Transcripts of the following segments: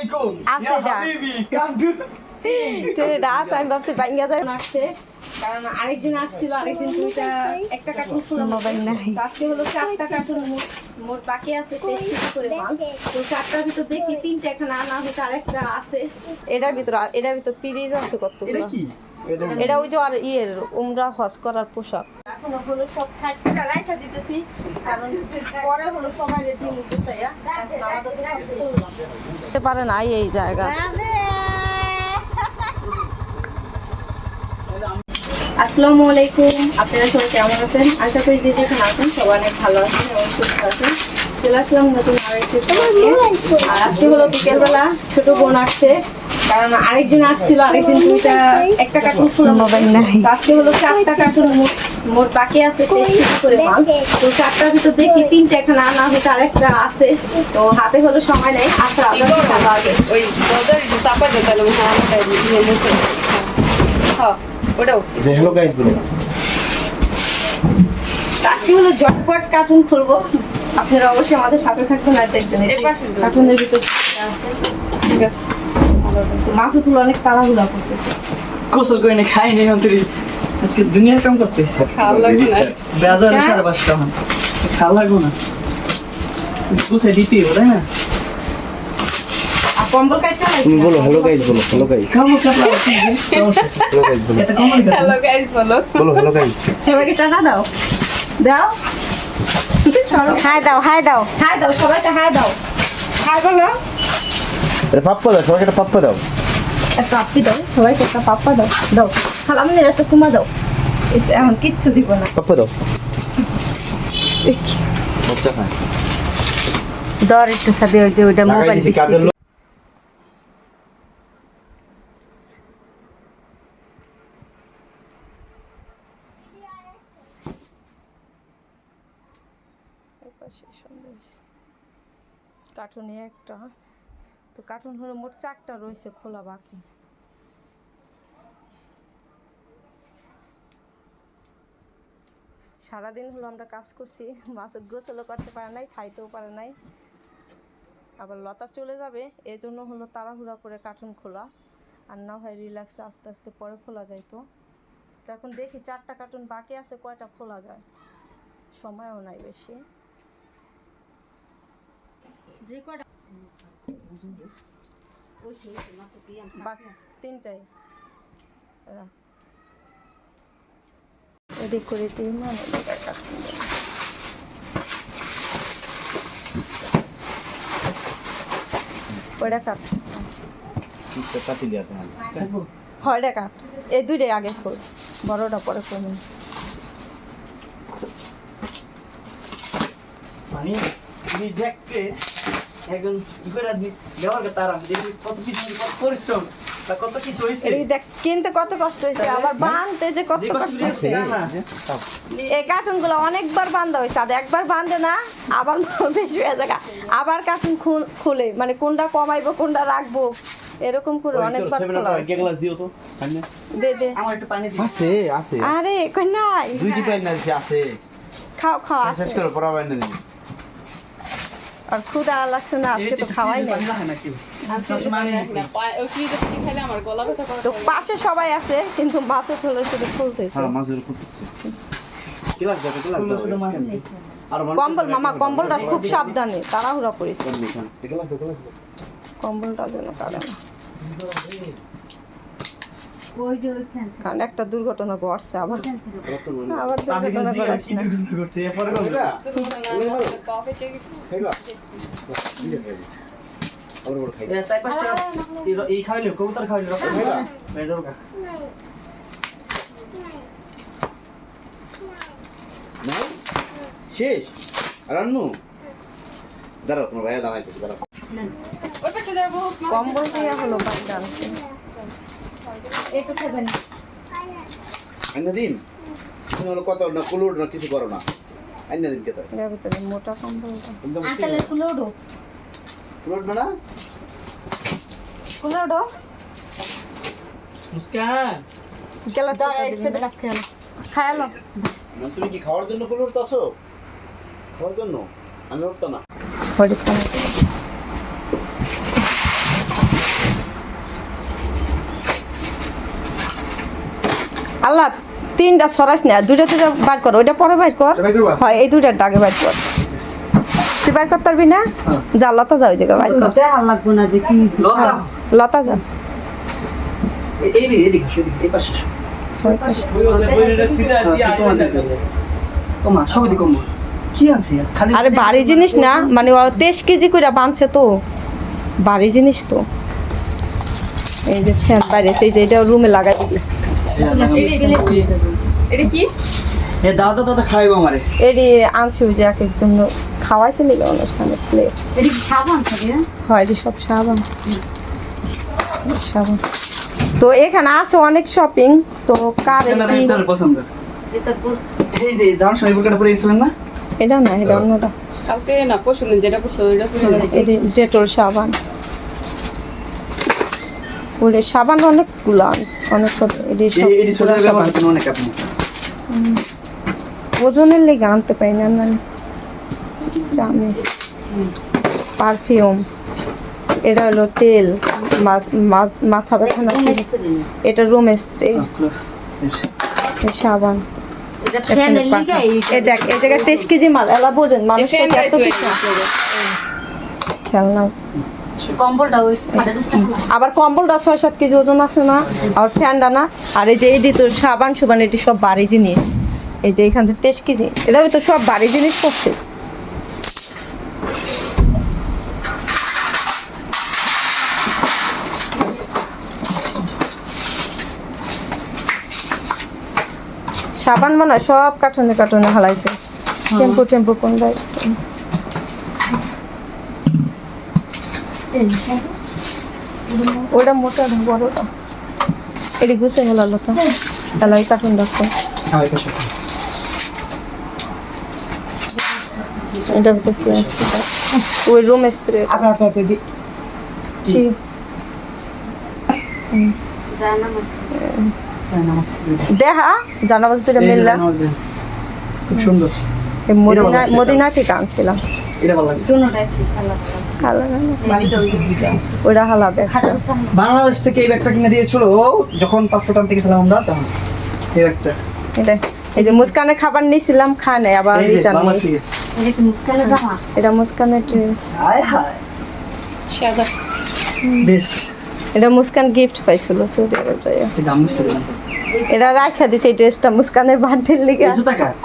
আলাইকুম। আছে এটা। হাবিবি কাম টু ট্রেটা আছে আমি ভাবছি বাইঙ্গা যায় আসছে কারণ আরেকদিন আসছিল আরেকদিন দুইটা একটা কার্টুন ছিল মোবাইল নাই। আজকে হলো চারটা কার্টুন মোট বাকি আছে টেস্ট করে মাল তো চারটার ভিতর দেখি তিনটা এখানে আনা হয়েছে আরেকটা আছে। এটার ভিতর এটার ভিতর পিরিজ আছে কতগুলো? এটা কি? এটা ওই যে আর ইয়ের উমরা হজ করার পোশাক। এখনও হলো সব সাইডটা রাইখা দিতেছি কারণ পরে হলো সময় আমাদের না এই জায়গা। আসসালামু আলাইকুম আপনারা সবাই কেমন আছেন? আশা করি যে যেখানে আছেন সবাই অনেক ভালো আছেন এবং সুস্থ আছেন। চলে আসলাম নতুন আরেকটি ব্লগে। আর আজকে হলো বিকেলবেলা ছোট বোন আসছে কারণ আরেকদিন আসছিল আরেকদিন দুইটা একটা কার্টুন ছিল মোবাইল নাই। আজকে হলো চারটা কার্টুন মোট বাকি আছে তেইশ করে মাল। তো চারটার ভিতর দেখি তিনটা এখানে আনা হয়েছে আরেকটা আছে। তো হাতে হলো সময় নেই ভালো আগে ওই চাপা হ্যাঁ ওটাও। আজকে হলো ঝটপট কার্টুন খুলবো। আপনারা অবশ্যই আমাদের সাথে থাকবেন আর দেখবেন। কার্টুনের ভিতর আছে। ঠিক আছে। থাকো। মাসুদুল অনেক তাড়াহুড়া করতেছে। গোসল করে নি খাই নি অন্তরি আজকে দুনিয়ার কাম করতেছে। খাওয়া লাগবে না। বাজারে সাড়ে পাঁচটা এখন। খাওয়া লাগবো না। গুছে দিতে তাই না? আর কম্বল কাটতে তুমি বলো হ্যালো গাইজ বলো হ্যালো গাইজ হ্যালো গাইজ বলো। এটা কমন হ্যালো গাইস বলো। বলো হ্যালো গাইজ সবাইকে টাকা দাও। দাও। হাই দাও হাই দাও। হাই দাও সবাইকে হাই দাও। হাই বলো। এটা পাপ্পা দাও সবাইকে একটা পাপ্পা দাও। একটা আপি দাও সবাইকে একটা পাপ্পা দাও। দাও খালামনের একটা চুমা দাও। ইস, এখন কিচ্ছু দিব না। পাপ্পা দাও। দর একটু সাথে ওই যে ওইটা মোবাইল কার্টুনে একটা। তো কার্টুন হলো মোট চারটা রয়েছে খোলা বাকি। সারাদিন হলো আমরা কাজ করছি মাছের গোসলও করতে পারে নাই, খাইতেও পারে নাই। আবার লতা চলে যাবে এই জন্য হলো তাড়াহুড়া করে কার্টুন খোলা। আর না হয় রিল্যাক্সে আস্তে আস্তে পরে খোলা যাইতো তো। এখন দেখি চারটা কার্টুন বাকি আছে, কয়টা খোলা যায়। সময়ও নাই বেশি। যে কটা বাস এদিক করে। ওইটা কাট হয়টা কাট এই দুইটাই আগে খোল বড়টা পরে করবেন মানে দেখতে একজন ব্যবহার করতে আরাম দেখি কত কিছু কত পরিশ্রম কত কিছু হয়েছে? দেখ কিনতে কত কষ্ট হয়েছে আবার বানতে যে কত কষ্ট হয়েছে এই কার্টুনগুলো অনেকবার বান্ধা হয়েছে আর একবার বাঁধে না আবার বেশি হয়ে যায় আবার কার্টুন খুলে মানে কোনটা কমাইবো কোনটা রাখব এরকম করে অনেকবার খোলা হয়েছে। গ্লাস দিও তো দে দে। আমার একটু পানি আছে আছে। আরে কই নাই? দুইটি আছে। খাও খাও আছে। শেষ করো দিছি আর ক্ষুদা লাগছে না আজকে তো খাওয়াই নাই। করে। তো পাশে সবাই আছে কিন্তু মাছের হলো শুধু খুলতেছে। হ্যাঁ কম্বল মামা কম্বলটা খুব সাবধানে তাড়াহুড়া করিস। কম্বলটা যেন কাটে না ওই যে ওই ফ্যান্স কারণ একটা দুর্ঘটনা ঘটছে আবার। আবার দুর্ঘটনা এই- এই খাইলে কবুতর খাইলে? কা। নাই? শেষ? রান্নু দাঁড়াও তোমার ভাইয়া দাঁড়াইতেছে দাঁড়াও। কম্বল দিয়ে হলো একটু খাবেন। আইনা দিন। তুমি হলো কত না কুলুর না কিছু করো না। আইনা দিন কে তাই এর ভিতরে মোটা কম্বলটা একদম আঙ্কেলের কুলোডো কুলুর না? ওঠো মুস্কান। গেলাস খায়ালো না তুমি কি খাওয়ার জন্য কুলুর তো আসো খাওয়ার জন্য? আমি উঠতো না। আল্লাহ তিনটা সরাস না দুইটা দুইটা বার কর ওইটা পরে কর। বাইর করবা? হয় এই দুইটার ডাকে বার কর। তুই বার করতে পারবি না? হ্যাঁ। যা লতা যাও ওই জায়গায় বার কর। লতা? লতা যা। হ্যাঁ, আর? খালি আরে ভারী জিনিস না মানে তেইশ কেজি করে বাঁধছে তো। ভারী জিনিস তো। এই যে ফ্যান বাইরে এই যে এটা রুমে লাগাই দিবি। এটা কি? এ দাও দাও দাও খাইবো আমারে। এটি আনছি ওই যে এক এক জন্য খাওয়াইতে নিলে অনুষ্ঠানে প্লেট হয়? সব সাবান। সাবান। তো এখানে আছে অনেক শপিং তো কার কি পছন্দ? এই যে যাওয়ার সময় বুরকাটা পরে গেছিলেন না? এটা না এটা অন্যটা। কালকে না দিন যেটা গেছে। ডেটল সাবান ওরে সাবান অনেকগুলো আনছে অনেক কত এটি সব এই- এই সোজা পুরা সাবান অনেক করতেন অনেক আপনি। ওজনের লেগে আনতে পারি না না চামিচ পারফিউম এটা হলো তেল মাথা ব্যথা না এটা রুম স্প্রে। সাবান। দেখ এই জায়গায় তেইশ কেজি মাল এলা বোঝেন মানুষ এই এত কিছু খেলনা। আবার কম্বলটা ছয় সাত কেজি ওজন আছে না আবার ফ্যানটা না। আর এই যে এটি তো সাবান সুবান এটি সব বাড়ি জিনিস। এই যে এখান থেকে তেইশ কেজি। এটা তো সব বাড়ি জিনিস পড়ছে সাবান মানে সব কার্টুনে কার্টুনে হালাইছে। টেম্পু টেম্পু কোন যায় ওটা মোটা না বড়টা এটি গুছে গেল লতা। তাহলে ওই কার্টুন রাখতো হ্যাঁ এটার ভিতরে কি আছে। ওই রুম স্প্রে কি? দেখা জানাবাজ দুটা মিললা। খুব সুন্দর। মদিনা মদিনা থেকে আনছিলাম এটা ভালো লাগছে। কালো না ওইটা হালাবে। বাংলাদেশ থেকে এই ব্যাগটা কিনে দিয়েছিল যখন পাসপোর্ট আনতে গেছিলাম আমরা তখন। এই ব্যাগটা। এটা এই যে মুস্কানের খাবার নিয়েছিলাম খায় নাই আবার এই যে রিটার্ন এটা মুস্কানের ড্রেস এটা মুস্কান গিফট পাইছিল সৌদি আরব। এটা রাখা দিছে এই ড্রেসটা মুস্কানের বার্থডের লিগে।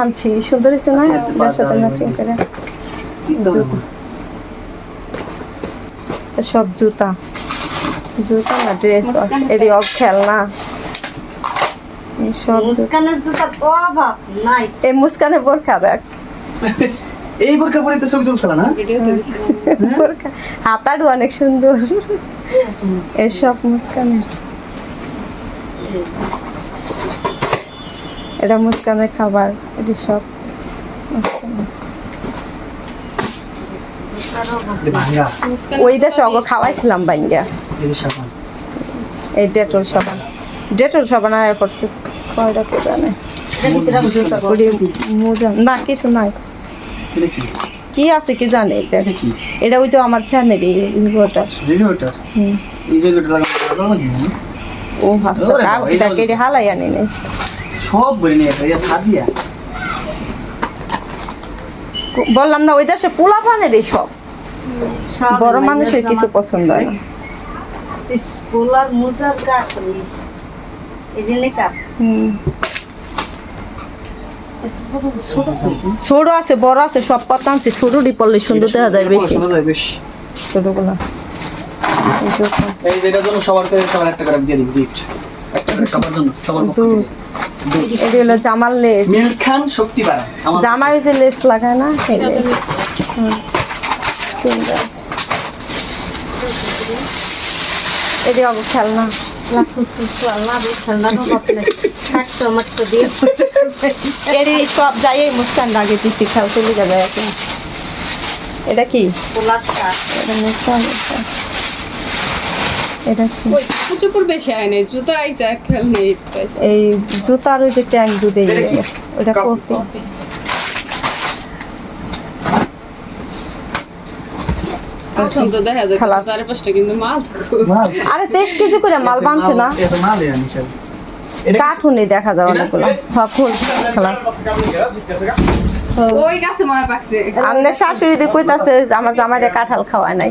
আনছি সুন্দর হয়েছে না? আচ্ছা, এটার সাথে ম্যাচিং করে। জুতা। তো সব জুতা। জুতা না ড্রেস আছে। এটি অব খেলনা। জুতা। এই বোরখা দেখ। এই বোরকা পরে তো ছবি তুলছিল না? বোরখা। হাতাড়ু অনেক সুন্দর। এসব মুস্কানে এটা মুস্কানের খাবার এটি সব। ওই দেশে অগ খাওয়াইছিলাম বাইঙ্গা এই এই ডেটল সাবান। ডেটল সাবান আয়া করছে। কয়টা কে জানে? না কিছু নাই। কি আছে কি জানে এটা? ওই যে আমার ফ্যানেরই ইনভার্টার রেডিওটার হুম। এই লাগানো ও এটা কেটে হালাই আনি নাই। সব বই নিয়ে এটা সাদিয়া বললাম না ওই দেশে পোলা পানের এই সব। বড় মানুষের কিছু পছন্দ হয় না। পোলার মোজার এই যে হুম। ছোট আছে বড় আছে সব কথা আনছি। ছোটটি পড়লে সুন্দর দেখা যায় বেশি। সুন্দর যায় বেশ। ছোটগুলা। এই যেটার জন্য সবার করে সবার একটা করে দিয়ে দিবি গিফট একটা করে সবার জন্য সবার পক্ষ থেকে। এটি হলো জামার লেস। মিল্ক খান শক্তি জামায় যে লেস লাগায় না সেই লেস। তিনটা আছে এটি অব খেলনা। সব জায়গায় মুস্কান লাগে দিছি খেল চলে যাবে এখন। এটা কি? মুস্কান। এটা। এটা কি? ওই কুচুকুর বেশি নাই জুতা আইসা খেল নেই এই জুতার ওই যে ট্যাঙ্ক দুধে ওটা আরে তেইশ কেজি করে মাল বানছে না। কার্টুনে দেখা যায় অনেকগুলো। হ্যাঁ খুল খালাস। ওই গাছে মনে পাকছে। আমাদের শাশুড়ি দিয়ে কইতাছে আমার জামাইরে কাঁঠাল খাওয়ায় নাই।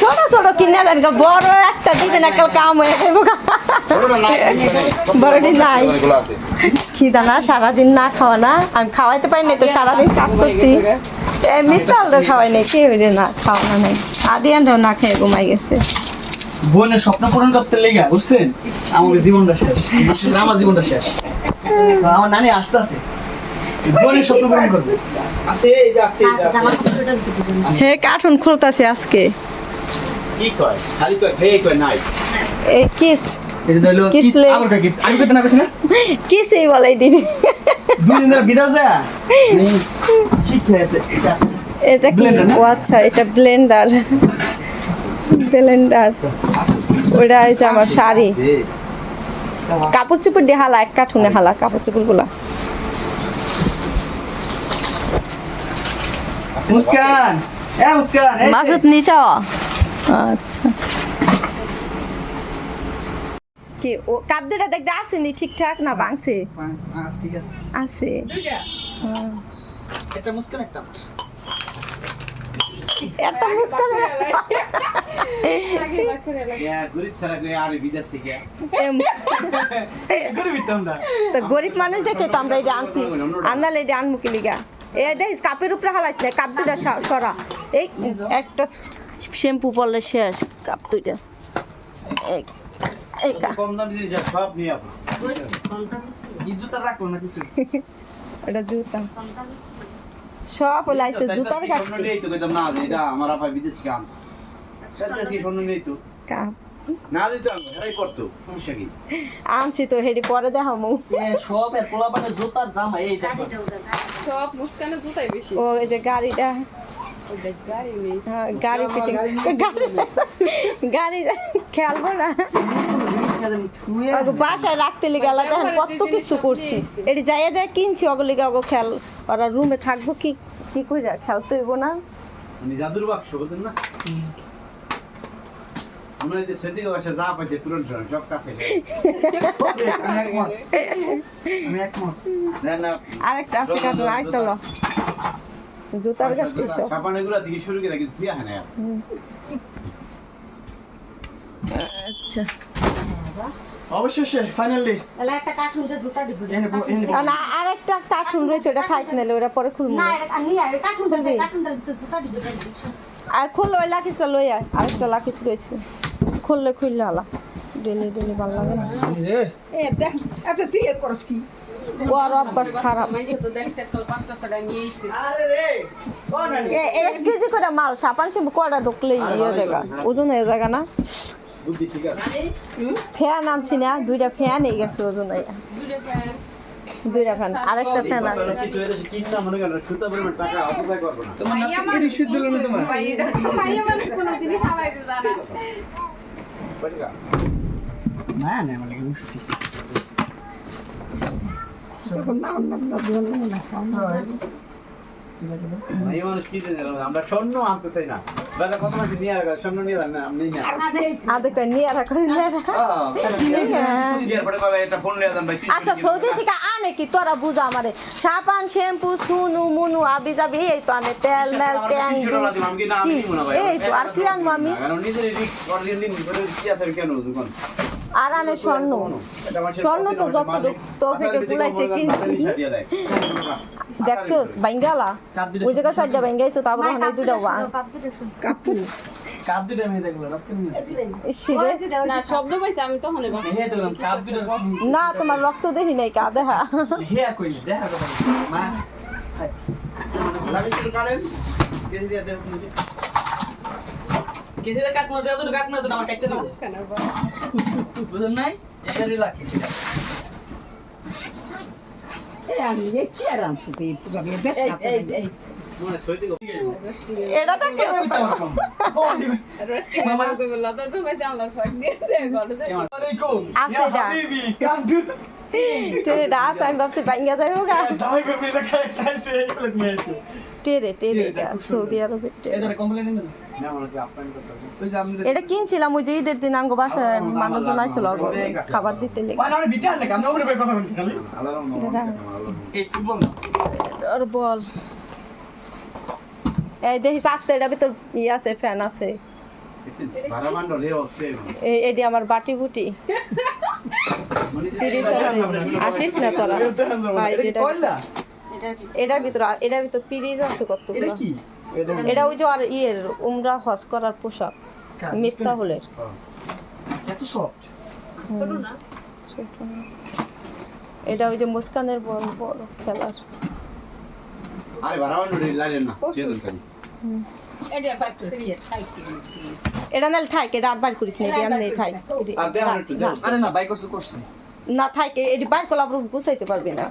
ছোট ছোট কিনে দেন বড় একটা দিবেন একটা কাম হয়ে। বড়টা নাই। খিদা না, সারাদিন না খাওয়া না। আমি খাওয়াইতে পারি নাই তো, সারাদিন কাজ করছি। এমনি চাল খাওয়াই নাই, কেউ রে না খাওয়ানো নাই। আদি আন্ডাও না খেয়ে ঘুমাই গেছে। বোনের স্বপ্ন পূরণ করতে লেগে, বুঝছেন? আমার জীবনটা শেষ, আমার জীবনটা শেষ। আমার নানি আসতে আছে হে কার্টুন খুলতাছে আজকে। কি কয়? খালি কয় খেয়ে কয় নাই। এই কিস। কিস কিস আমার কিস। আমি কইতে না কইছি না? কিসই বলে এই দিন। দুই দিন ধরে বিদায় যা। শিখে আছে এটা। এটা কি? ও আচ্ছা এটা ব্লেন্ডার ব্লেন্ডার ওটা এই যে আমার শাড়ি। কাপড় চোপড় দিয়ে হালা এক কার্টুনে হালা কাপড় চোপড়গুলা মুস্কান। এ মুস্কান। মাসুদ নিছ আচ্ছা। কি ও কাপ দুটা দেখতে আসেনি ঠিকঠাক না ভাঙছে? ঠিক আছে। হ্যাঁ। একটা মুস্কান একটা। একটা ইয়া গরিব মানুষ দেখে তো আমরা এটা আনছি। আন্দালে এটা আনব কি লিগা? এ দেখিস কাপের উপরে হালাইস না কাপ দুটা সরা। এই একটা শ্যাম্পু পড়লে শেষ কাপ দুটা এই কম দামি সব নিয়ে আপনি ইজ্জত আর না কিছু? এটা জুতা। সব হলে জুতার স্বর্ণ কাটছে তো কইতাম না এটা আমার আপা বিদেশ থেকে আনছে তার নেই তো। কাপ। না দিত হেরাই করতো সমস্যা কি? আনছি তো হেডি পরে দেখামু। এ সব এর পোলাপানের জুতার দাম এই দেখো। সব মুস্কানের জুতাই বেশি। ও এই যে গাড়িটা। গাড়ি হ্যাঁ, ফিটিং গাড়ি খেয়ালবো না। বাসায় রাখতে লিগে আলাদা কত কিছু করছি। এটি যাইয়া যায় কিনছি ওগুলো লিগে ওগো খেয়াল ওরা রুমে থাকব কি কি কইরা খেলতে হইব না। জাদুর বাক্স বলতেন না? আমরা যে সেদিকে বাসা যা পাইছে পূরণ করেন সব কাছে আমি একমত আমি একমত। না না। আরেকটা আছে কাটুন আরেকটা ল। জুতার কাটছি সব সাপানেরগুলা দিকে শুরু করে কিছু থিয়া হয় না আচ্ছা। অবশেষে ফাইনালি আর না আরেকটা কার্টুন রয়েছে ওটা খাইতে নিলে ওটা পরে খুলবো। আর খুললো ওই লাকিসটা লই আয় আরেকটা লাকিস রয়েছে। খুললে খুললে আলা। ডেলি ডেলি ভালো লাগে না। ও আর অভ্যাস খারাপ। মাইছে তো দেখছে তো পাঁচটা ছটা নিয়ে এসছে। আরে রে ও নানি এ এক কেজি করে মাল সাপান শিম্পু কটা ঢুকলেই ইয়ে জায়গা? ওজন হয়ে জায়গা না? বুদ্ধি ঠিক আছে। ফ্যান আনছি না দুইটা ফ্যান এই গেছে ওজন। দুইটা ফ্যান। দুইটা ফ্যান আরেকটা ফ্যান আছে কিছু হয়ে যাচ্ছে কিনা মনে করেন সুতা পরিমাণ টাকা অপচয় করব না তোমার নাম কি সহ্য হলো না তোমার ভাইয়া ভাইয়া মানে কোনো জিনিস হালাইতে জানা কয় টাকা? না না মানে বুঝছি এই মানুষ কি জানে আমরা স্বর্ণ আনতে চাই না। দাদা কত মাসে নিয়ে রাখা স্বর্ণ নিয়ে যান না আপনি না। আদে কই নিয়ে রাখো নিয়ে রাখো একটা ফোন নিয়ে যান ভাই তিন আচ্ছা সৌদি থেকে আনে কি? তোরা বুঝা আমারে। সাবান শ্যাম্পু সুনু মুনু আবি যাবি এই তো আনে তেল মেল ট্যাং এই তো আর কি আনব আমি? নিজের কি আছে কেন দোকান। আর আনে স্বর্ণ। স্বর্ণ তো যতটুক তো থেকে কুলাইছে কিনছি। দেখছোস বাইঙ্গালা ওই জায়গা সাইডটা বাইঙ্গাইছো তারপর ওখানে দুটা না তোমার রক্ত দেখি নাই কা দেখা। দেখা তো আমার কাটতে নাই? এটা এটা। আমি ভাবছি ভাঙ্গা যাবে গা। টেরে টেরে এটা সৌদি মানে আমরা এটা কিনছিলাম ওই যে ঈদের দিন আঙ্গ বাসায় মানুষজন আইছিল আগে খাবার দিতে বলি এই দেখিস আস্তে এটা ভিতর ই আছে ফ্যান আছে। এটি আমার বাটি বুটি। মানে তিরিশ আসিস না তোরা? এটার ভিতর এটার ভিতর পিরিজ আছে এটা কতগুলো কি? এটা ওই যে আর ইয়ের উমরা হজ করার পোশাক মিফতাহুলের। এত সফট ছোট না? এটা ওই যে মুস্কানের বড় বড় খেলার। আরে না। এটা নাহলে থাক এটা আর বার করিস না এটা এমনি থাক। আর না বাই করছে করছে। না থাকে এটি বার করলে আবার গুছাইতে পারবি না।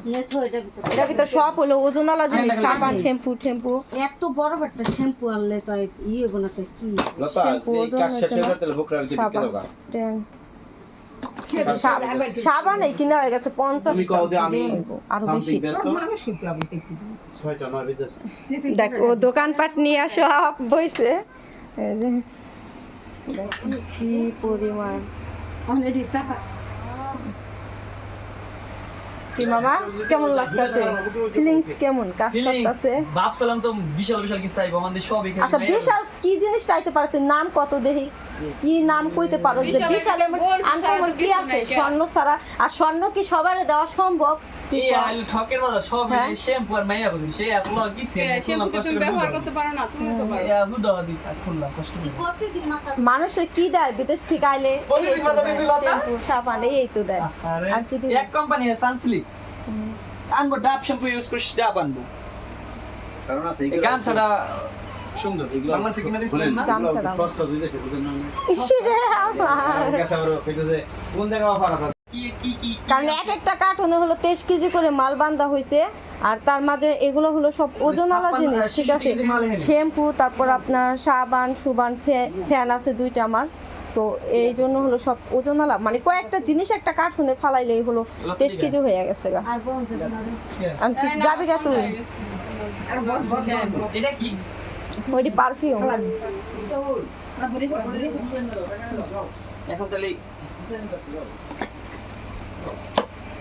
এটার ভিতর সব হলো ওজনওয়ালা জিনিস সাবান শ্যাম্পু ঠেম্পু এত বড় একটা শ্যাম্পু আনলে তো ইয়ে বানাতে কি? শ্যাম্পু ওজন হয়ে না? সাবান এই কিনা হয়ে গেছে পঞ্চাশ আরও বেশি। দেখ। ও দোকানপাট নিয়ে সব বইছে। কি পরিমাণ। কি মামা? কেমন লাগতেছে? ফিলিংস কেমন? কাজ করতেছে? ভাবছিলাম তো বিশাল বিশাল কিছু চাইব আমাদের সব এখানে আচ্ছা বিশাল কি জিনিসটা আইতে পারো? তুই নাম কত দেখি কি নাম কইতে পারো? যে বিশাল এমন আনকমন কি আছে? স্বর্ণ ছাড়া। আর স্বর্ণ কি সবার দেওয়া সম্ভব? এই কর। ঠকের বাজার সব হ্যাঁ? শ্যাম্পু আর মাইয়া বুঝবি সেই আপলো কি শ্যাম্পু তুমি ব্যবহার করতে পারো না তুমি তো পারো। ইয়া হুদা দি খুললা কষ্ট প্রতিদিন মাথা মানুষের কি দেয় বিদেশ থেকে আইলে? প্রতিদিন মাথা দেখবি লতা? শ্যাম্পু সাবান এই তো দেয়। আর কি দিবি? এক কোম্পানি সানসিল্ক আনব ডাব শ্যাম্পু ইউজ করিস ডাব আনব। কারণ আছে গামছাটা সুন্দর বাংলাদেশে কিনা দিছিলেন না? গামছা সস্তা দিতে সে বুঝেন না আমার। গেছে আবার কইতেছে কোন জায়গা অফার আছে? কি কি কি কারণ এক একটা কার্টুনে হলো তেইশ কেজি করে মাল বান্ধা হয়েছে আর তার মাঝে এগুলো হলো সব ওজনওয়ালা জিনিস ঠিক আছে। শ্যাম্পু তারপর আপনার সাবান সুবান ফ্যা- ফ্যান আছে দুইটা আমার তো এই জন্য হলো সব ওজনওয়ালা মানে কয়েকটা জিনিস একটা কার্টুনে ফালাইলেই হলো তেইশ কেজি হয়ে গেছে গা। আর কি যাবি গা তুই? ওইটি পারফিউম এখন তাহলে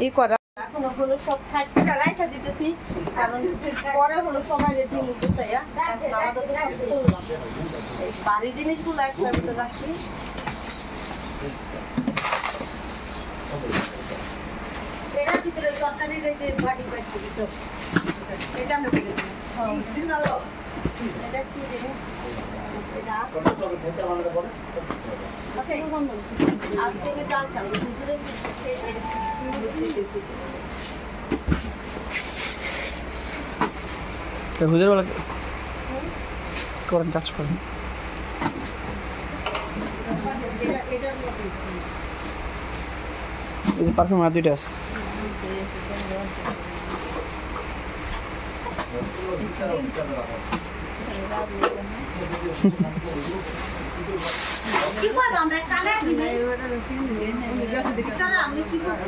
ই করা। এখন হলো সব সাইডটা রাইখা দিতেছি কারণ পরে হলো সবাই রেডি মুখে চাইয়া বাড়ি জিনিসগুলো একটা রাখছি এটার ভিতরে তরকারি রেখে বাটি বাটি দিতে এটা আমি বলে দিলাম। এটা কি জিনিস? এটা আজ থেকে জানছি আমি হুজুরের হুজুর বলা করেন কাজ করেন। এই যে পারফিউম আর দুইটা আছে। কি করব আমরা কানে দিলে আমি কি করব